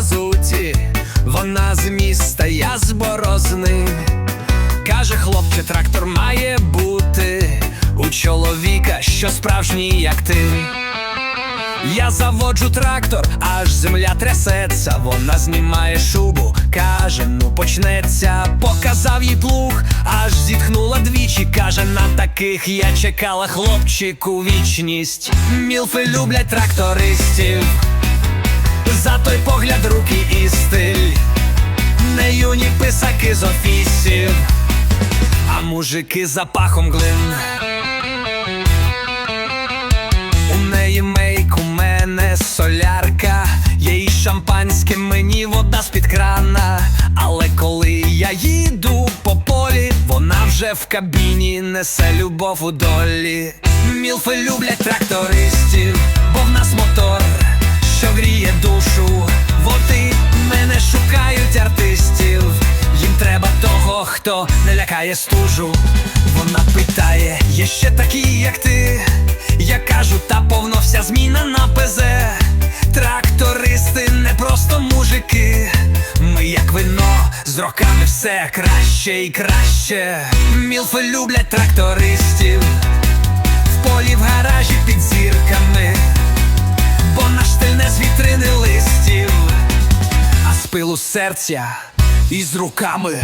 мазуті, вона з міста, я з борозни. Каже, хлопче, трактор має бути у чоловіка, що справжній, як ти. Я заводжу трактор, аж земля трясеться, вона знімає шубу, каже, ну почнеться. Показав їй плуг, аж зітхнула двічі. Каже, на таких я чекала хлопчику вічність. Мілфи люблять трактористів, руки і стиль, не юні писаки з офісів, а мужики за пахом глин. У неї мейк, у мене солярка, їй шампанське, мені вода з-під крана. Але коли я їду по полі, вона вже в кабіні несе любов у долі. Мілфи люблять трактористів, хто не лякає стужу. Вона питає, є ще такі, як ти. Я кажу, та повно вся зміна на ПЗ. Трактористи не просто мужики. Ми як вино, з роками все краще і краще. Мілфи люблять трактористів. В полі в гаражі під зірками. Бо наш стиль не з вітрини листів, а з пилу серця і з руками.